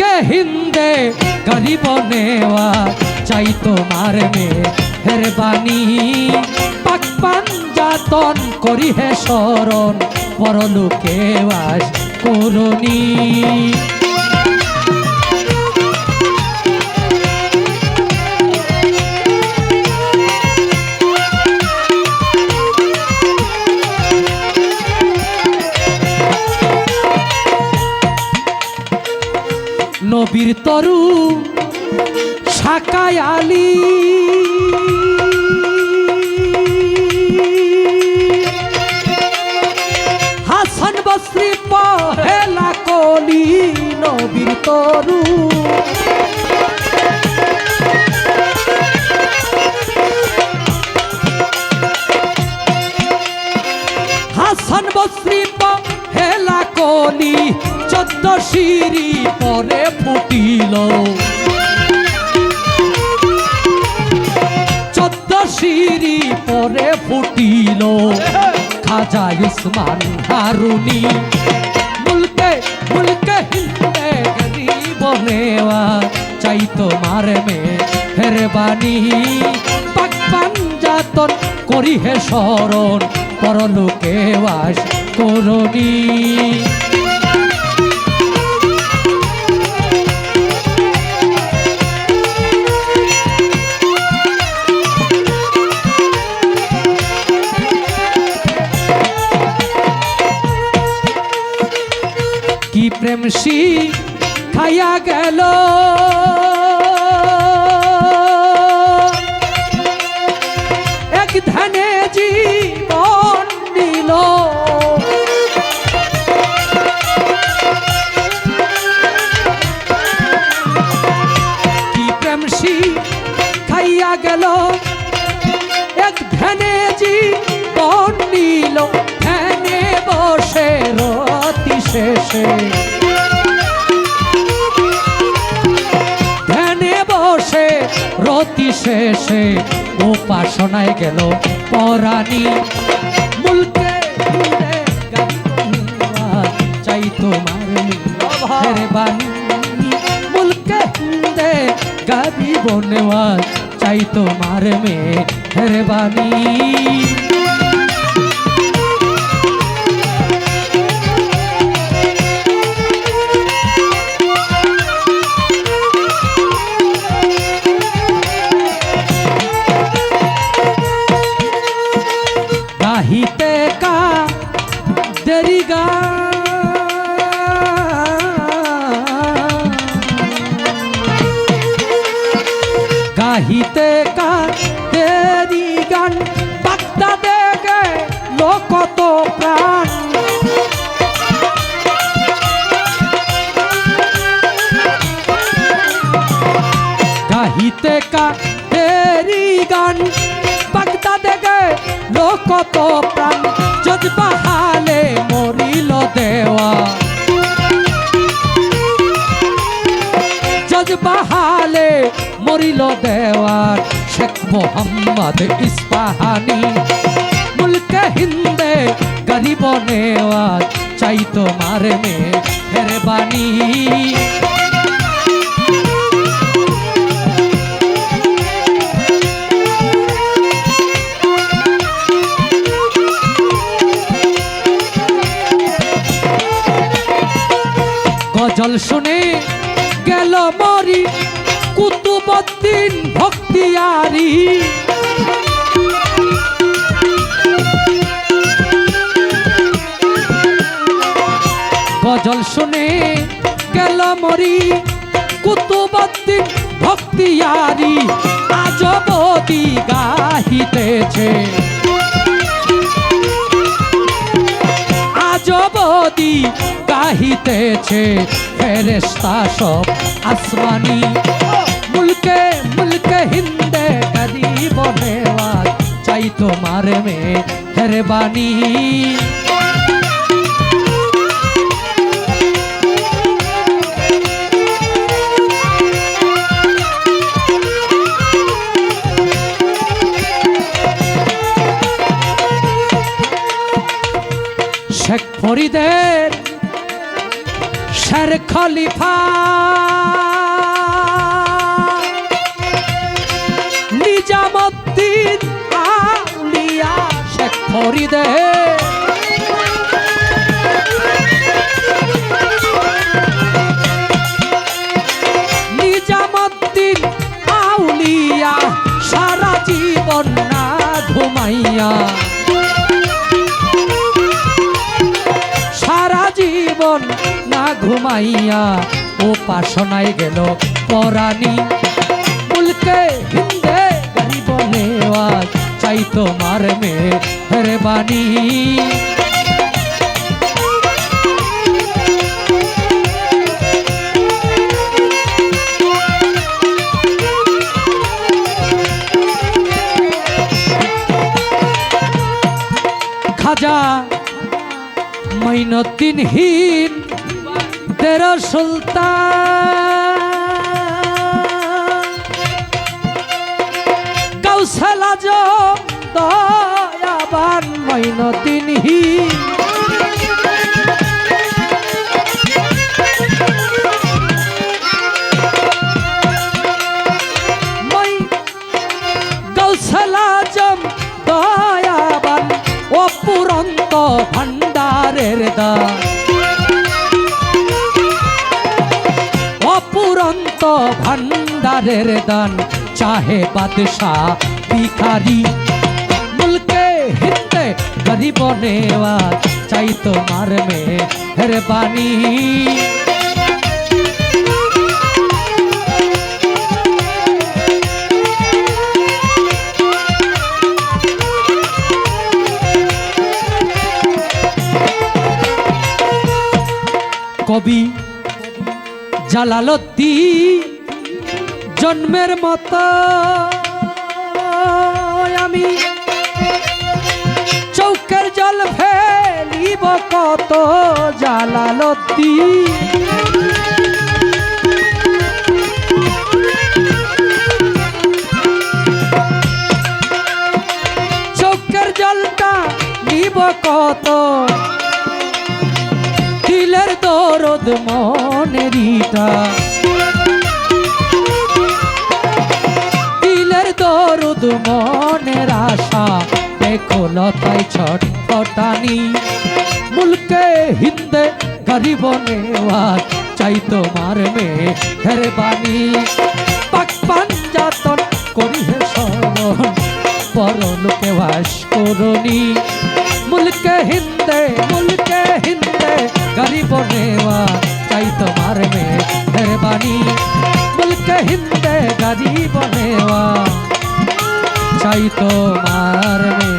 মুলকে হিন্দে গরিব নেওয়া চাই তোমার মেহরবানি পাক পাঞ্জাতন করি হে শরণ, পরলোকে বাস করুনি তরু শাকায় আলী। হাসান বস্রি পহেলা কলি নবীর তরু হাসান বস্রি হেলা কলি চোদ্দ সিঁড়ি পরে ফুটিল। চোদ্দ সিঁড়ি পরে ফুটিল। খাজা উসমান হারুনি, মুলকে মুলকে হিন্দে গরিব নেওয়া চাই তোমার মেহরবানি পাক পাঞ্জাতন করি হে শরণ, পরলোকে বাস করণী। প্রেম খাইয়া গেল। এক ধানে জীবন দিল। কি প্রেম খাইয়া গেল। শেষে ধ্যানে বসে রতি শেষে উপাসনায় গেল পরাণী। মুলকে চাই তোমার মেহরবানি মুলকে হিন্দে গাবি বনেওয়া চাই তোমার মেহরবানি গাহিতে গাহিতে কা দেরি গান বাগদা দেগে লোকত প্রাণ। গাহিতে কা দেরি গান বাগদা দেগে লোকত প্রাণ। যজবা হালে মরিল দেওয়া। যজবা হালে মরিল দেওয়ার শেখ মোহাম্মদ ইস্পাহানি। মুলকে হিন্দে গরিব নেওয়ার চাই তোমার মেহরবানি গজল শুনে মরি, কুতুবদ্দিন ভক্তিয়ারি আজবদি গাহিতেছে। আজবদি গাহিতেছে ফেরেস্তা সব আসমানি। মুলকে মুলকে হিন্দে গরিব নেওয়ার চাই তোমার মেহরবানি। শেখ ফরিদের খলিফা। নিজামুদ্দিন আউলিয়া শেখ ফরিদে। নিজামুদ্দিন আউলিয়া সারা জীবন না ঘুমাইয়া ঘুমাইয়া ও পাশনায় গেল পরাণী। মুলকে হিন্দে গরিব নেওয়াজ চাই তোমার মেহরবানি খাজা মাইনতিনহীন তেরো সুলতান। কৌশল দয়াবান মাইনতিনহীন মই দয়াবান অপুরন্ত ভান্ডারের দা। ভান্ডারের দান চাহে বাদশাহ ভিখারি। মুলকে হিন্দে গরিব নেওয়া চাই তোমার মেহরবানি। কবি জালালদ্দি জন্মের মতো আমি। চৌকের জল ফেলিব কত জালালদ্দি চৌকের জলটা নিব কত? দিলের দরদ মনেরিটা। মনের আশা, দেখো লতাই ছটফটানি মুলকে হিন্দে গরিব নেওয়া চাই তোমার মেহরবানি পাক পাঞ্জাতন করি হে সরণ পরলোকে বাস করনি। মুলকে হিন্দে মুলকে হিন্দে গরিব নেওয়া চাই তোমার মেহরবানি মুলকে হিন্দে গরিব নেওয়া চাই তোমার মেহরবানি